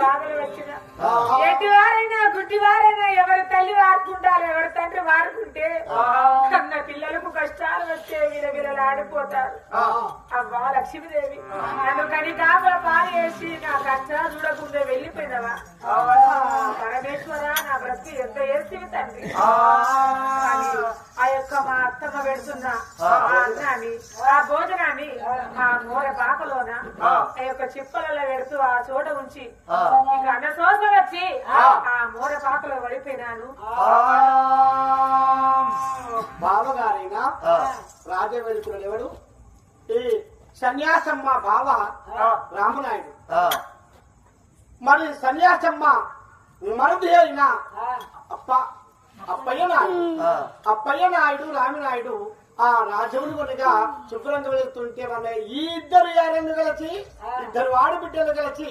బాధలు వచ్చిన. ఎట్టి వారైనా గుడ్డి వారైనా ఎవరి తల్లి వారుకుంటారు ఎవరి తండ్రి వారుకుంటే కన్న పిల్లలకు కష్టాలు వస్తే విరవిరలు ఆడిపోతారు. అవ్వా లక్ష్మీదేవి నన్ను కని కాగా పాలు వేసి నా కష్టాలు చూడకుండా వెళ్ళిపోయినవా? పరమేశ్వర నా బ్రతికి ఎంత వేసి తండ్రి? ఆ. యొక్క మా అత్తమ్మ పెడుతున్న ఆ. భోజనాన్ని ఆ మూల పాకలోన ఆ యొక్క చిప్పలలో పెడుతూ ఆ చోట ఉంచి ఇక అన్న సోస వచ్చి ఆ. మూల పాకలో పడిపోయినాను. బావగారైనా రాజవేలుకున్నాడు ఎవడు ఈ సన్యాసమ్మ బావ రామనాయుడు. మరి సన్యాసమ్మ మరుది అయిన అప్ప అప్పయ్య నాయుడు అప్పయ్య నాయుడు రామనాయుడు ఆ రాజవులు కొనగా శుభ్రంగా వెళుతుంటే మన ఈ ఇద్దరు యారెండు కలిసి? ఇద్దరు ఆడబిడ్డలు కలిసి